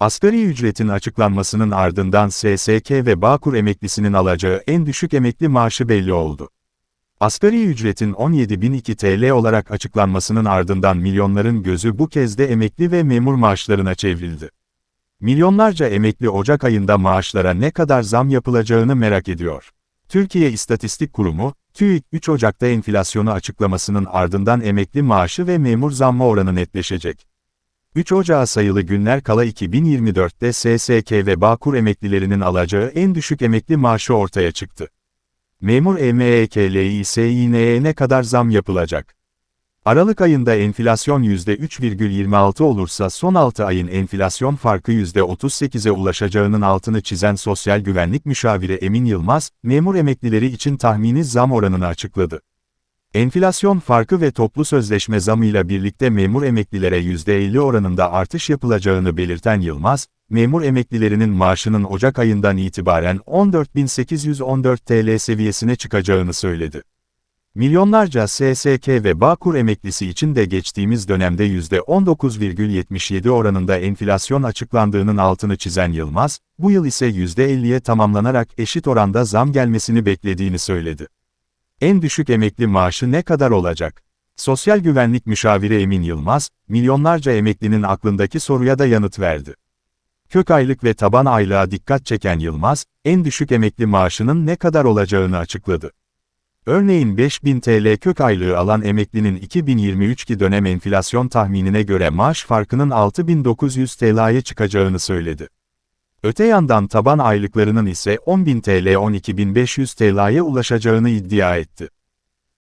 Asgari ücretin açıklanmasının ardından SSK ve Bağkur emeklisinin alacağı en düşük emekli maaşı belli oldu. Asgari ücretin 17.002 TL olarak açıklanmasının ardından milyonların gözü bu kez de emekli ve memur maaşlarına çevrildi. Milyonlarca emekli Ocak ayında maaşlara ne kadar zam yapılacağını merak ediyor. Türkiye İstatistik Kurumu, TÜİK 3 Ocak'ta enflasyonu açıklamasının ardından emekli maaşı ve memur zammı oranı netleşecek. 3 Ocağı sayılı günler kala 2024'te SSK ve Bağkur emeklilerinin alacağı en düşük emekli maaşı ortaya çıktı. Memur E EMEKLİSİN'e ne kadar zam yapılacak? Aralık ayında enflasyon %3,26 olursa son 6 ayın enflasyon farkı %38'e ulaşacağının altını çizen Sosyal Güvenlik Müşaviri Emin Yılmaz, memur emeklileri için tahmini zam oranını açıkladı. Enflasyon farkı ve toplu sözleşme zamıyla birlikte memur emeklilere %50 oranında artış yapılacağını belirten Yılmaz, memur emeklilerinin maaşının Ocak ayından itibaren 14.814 TL seviyesine çıkacağını söyledi. Milyonlarca SSK ve Bağkur emeklisi için de geçtiğimiz dönemde %19,77 oranında enflasyon açıklandığının altını çizen Yılmaz, bu yıl ise %50'ye tamamlanarak eşit oranda zam gelmesini beklediğini söyledi. En düşük emekli maaşı ne kadar olacak? Sosyal Güvenlik Müşaviri Emin Yılmaz, milyonlarca emeklinin aklındaki soruya da yanıt verdi. Kök aylık ve taban aylığa dikkat çeken Yılmaz, en düşük emekli maaşının ne kadar olacağını açıkladı. Örneğin 5000 TL kök aylığı alan emeklinin 2023'ki dönem enflasyon tahminine göre maaş farkının 6900 TL'ye çıkacağını söyledi. Öte yandan taban aylıklarının ise 10.000 TL 12.500 TL'ye ulaşacağını iddia etti.